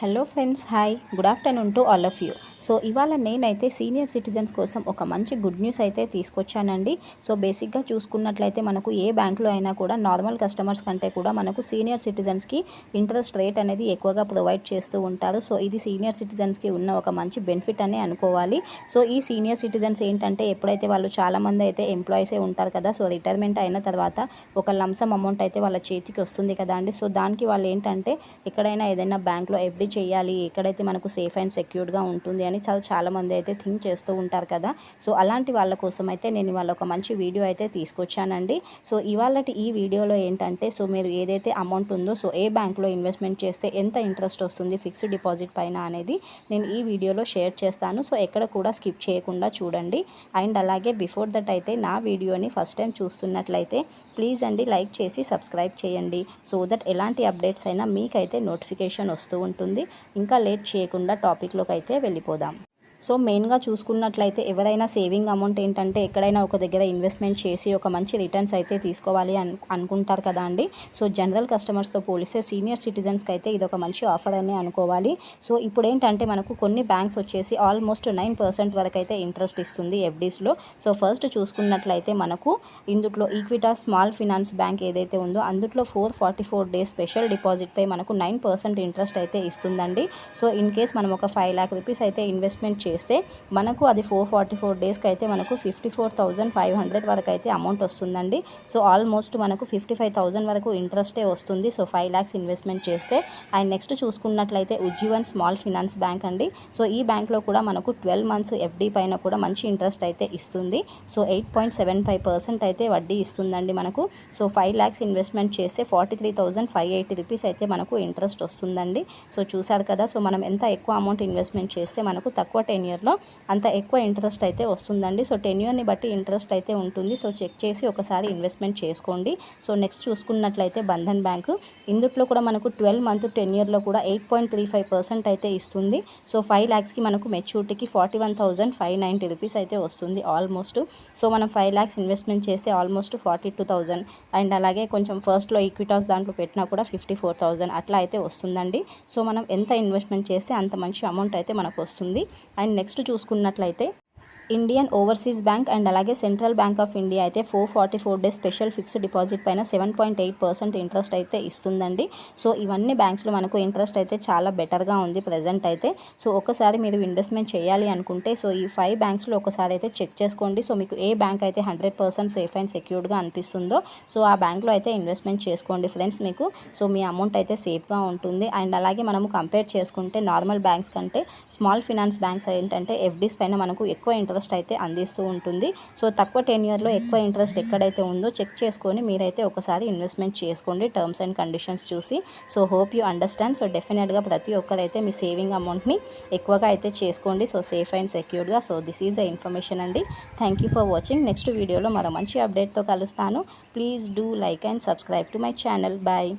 Hello friends hi good afternoon to all of you so ఇవాళ నేనైతే senior citizens కోసం ఒక మంచి గుడ్ న్యూస్ అయితే తీసుకొచ్చానండి. సో బేసిక్గా చూసుకున్నట్లయితే మనకు ఏ బ్యాంకులో అయినా కూడా నార్మల్ కస్టమర్స్ కంటే కూడా మనకు సీనియర్ సిటిజన్స్కి ఇంట్రెస్ట్ రేట్ అనేది ఎక్కువగా ప్రొవైడ్ చేస్తూ ఉంటారు. సో ఇది సీనియర్ సిటిజన్స్కి ఉన్న ఒక మంచి బెనిఫిట్ అని అనుకోవాలి. సో ఈ సీనియర్ సిటిజన్స్ ఏంటంటే ఎప్పుడైతే వాళ్ళు చాలామంది అయితే ఎంప్లాయీసే ఉంటారు కదా సో రిటైర్మెంట్ అయిన తర్వాత ఒక లంసమ్ అమౌంట్ అయితే వాళ్ళ చేతికి వస్తుంది కదా అండి. సో దానికి వాళ్ళు ఏంటంటే ఎక్కడైనా ఏదైనా బ్యాంక్లో ఎఫ్డి చేయాలి ఎక్కడైతే మనకు సేఫ్ అండ్ సెక్యూర్డ్గా ఉంటుంది అని చాలా చాలామంది అయితే థింక్ చేస్తూ ఉంటారు కదా. సో అలాంటి వాళ్ళ కోసం అయితే నేను ఇవాళ ఒక మంచి వీడియో అయితే తీసుకొచ్చానండి. సో ఇవాళ ఈ వీడియోలో ఏంటంటే సో మీరు ఏదైతే అమౌంట్ ఉందో సో ఏ బ్యాంక్లో ఇన్వెస్ట్మెంట్ చేస్తే ఎంత ఇంట్రెస్ట్ వస్తుంది ఫిక్స్డ్ డిపాజిట్ పైన అనేది నేను ఈ వీడియోలో షేర్ చేస్తాను. సో ఎక్కడ కూడా స్కిప్ చేయకుండా చూడండి. అండ్ అలాగే బిఫోర్ దట్ అయితే నా వీడియోని ఫస్ట్ టైం చూస్తున్నట్లయితే ప్లీజ్ అండి లైక్ చేసి సబ్స్క్రైబ్ చేయండి. సో దట్ ఎలాంటి అప్డేట్స్ అయినా మీకైతే నోటిఫికేషన్ వస్తూ ఉంటుంది. ఇంకా లేట్ చేయకుండా టాపిక్లోకి అయితే వెళ్ళిపోదాం. సో మెయిన్గా చూసుకున్నట్లయితే ఎవరైనా సేవింగ్ అమౌంట్ ఏంటంటే ఎక్కడైనా ఒక దగ్గర ఇన్వెస్ట్మెంట్ చేసి ఒక మంచి రిటర్న్స్ అయితే తీసుకోవాలి అను అనుకుంటారు కదా అండి. సో జనరల్ కస్టమర్స్తో పోలిస్తే సీనియర్ సిటిజన్స్కి అయితే ఇది ఒక మంచి ఆఫర్ అని అనుకోవాలి. సో ఇప్పుడు ఏంటంటే మనకు కొన్ని బ్యాంక్స్ వచ్చేసి ఆల్మోస్ట్ నైన్ పర్సెంట్ వరకు అయితే ఇంట్రెస్ట్ ఇస్తుంది ఎఫ్డీస్లో సో ఫస్ట్ చూసుకున్నట్లయితే మనకు ఇందులో ఈక్విటా స్మాల్ ఫినాన్స్ బ్యాంక్ ఏదైతే ఉందో అందులో four forty four days special డిపాజిట్పై మనకు నైన్ పర్సెంట్ ఇంట్రెస్ట్ అయితే ఇస్తుందండి. సో ఇన్ కేస్ మనం ఒక ఫైవ్ ల్యాక్ రూపీస్ అయితే ఇన్వెస్ట్మెంట్ చేస్తే మనకు అది ఫోర్ ఫార్టీ ఫోర్ డేస్కి అయితే మనకు fifty four thousand five hundred వరకు అయితే అమౌంట్ వస్తుందండి. సో ఆల్మోస్ట్ మనకు ఫిఫ్టీ ఫైవ్ థౌజండ్ వరకు ఇంట్రెస్టే వస్తుంది. సో ఫైవ్ ల్యాక్స్ ఇన్వెస్ట్మెంట్ చేస్తే అండ్ నెక్స్ట్ చూసుకున్నట్లయితే ఉజ్జీవన్ స్మాల్ ఫినాన్స్ బ్యాంక్ అండి. సో ఈ బ్యాంక్లో కూడా మనకు ట్వెల్వ్ మంత్స్ ఎఫ్డీ పైన కూడా మంచి ఇంట్రెస్ట్ అయితే ఇస్తుంది. So eight point seven five percent అయితే వడ్డీ ఇస్తుందండి మనకు. సో ఫైవ్ ల్యాక్స్ ఇన్వెస్ట్మెంట్ చేస్తే forty three thousand five eighty rupees అయితే మనకు ఇంట్రెస్ట్ వస్తుందండి. సో చూసారు కదా సో మనం ఎంత ఎక్కువ అమౌంట్ ఇన్వెస్ట్మెంట్ చేస్తే మనకు తక్కువ టెన్ టెన్ ఇయర్లో అంత ఎక్కువ ఇంట్రెస్ట్ అయితే వస్తుందండి. సో టెన్ ఇయర్ని బట్టి ఇంట్రెస్ట్ అయితే ఉంటుంది. సో చెక్ చేసి ఒకసారి ఇన్వెస్ట్మెంట్ చేసుకోండి. సో నెక్స్ట్ చూసుకున్నట్లయితే బంధన్ బ్యాంకు. ఇందుట్లో కూడా మనకు ట్వెల్వ్ మంత్ టెన్ ఇయర్లో కూడా eight point three five percent అయితే ఇస్తుంది. సో ఫైవ్ ల్యాక్స్కి మనకు మెచ్యూరిటీకి forty one thousand five ninety rupees అయితే వస్తుంది ఆల్మోస్ట్ సో మనం ఫైవ్ ల్యాక్స్ ఇన్వెస్ట్మెంట్ చేస్తే almost forty two thousand and అలాగే కొంచెం ఫస్ట్లో ఈక్విటాస్ దాంట్లో పెట్టినా కూడా ఫిఫ్టీ ఫోర్ థౌజండ్ అట్లా అయితే వస్తుందండి. సో మనం ఎంత ఇన్వెస్ట్మెంట్ చేస్తే అంత మంచి అమౌంట్ అయితే మనకు వస్తుంది. అండ్ నెక్స్ట్ చూసుకున్నట్లయితే ఇండియన్ ఓవర్సీస్ బ్యాంక్ అండ్ అలాగే సెంట్రల్ బ్యాంక్ ఆఫ్ ఇండియా అయితే four forty four days special fixed deposit పైన seven point eight percent interest అయితే ఇస్తుందండి. సో ఇవన్నీ బ్యాంక్స్లో మనకు ఇంట్రెస్ట్ అయితే చాలా బెటర్గా ఉంది ప్రజెంట్ అయితే. సో ఒకసారి మీరు ఇన్వెస్ట్మెంట్ చేయాలి అనుకుంటే సో ఈ ఫైవ్ బ్యాంక్స్లో ఒకసారి అయితే చెక్ చేసుకోండి. సో మీకు ఏ బ్యాంక్ అయితే హండ్రెడ్ పర్సెంట్ సేఫ్ అండ్ సెక్యూర్డ్గా అనిపిస్తుందో సో ఆ బ్యాంక్లో అయితే ఇన్వెస్ట్మెంట్ చేసుకోండి ఫ్రెండ్స్ మీకు. సో మీ అమౌంట్ అయితే సేఫ్గా ఉంటుంది. అండ్ అలాగే మనము కంపేర్ చేసుకుంటే నార్మల్ బ్యాంక్స్ కంటే స్మాల్ ఫినాన్స్ బ్యాంక్స్ ఏంటంటే ఎఫ్డీస్ పైన మనకు ఎక్కువ ఇంట్రెస్ట్ ఇంట్రెస్ట్ అయితే అందిస్తూ ఉంటుంది. సో తక్కువ టెన్ ఇయర్లో ఎక్కువ ఇంట్రెస్ట్ ఎక్కడైతే ఉందో చెక్ చేసుకొని మీరైతే ఒకసారి ఇన్వెస్ట్మెంట్ చేసుకోండి. టర్మ్స్ అండ్ కండిషన్స్ చూసి. So hope you understand. So డెఫినెట్గా ప్రతి ఒక్కరైతే మీ సేవింగ్ అమౌంట్ని ఎక్కువగా అయితే చేసుకోండి. So safe and సెక్యూర్డ్గా. So this is the information అండి. Thank you for watching. Next వీడియోలో మరో మంచి అప్డేట్తో కలుస్తాను. Please do like and subscribe to my channel. Bye.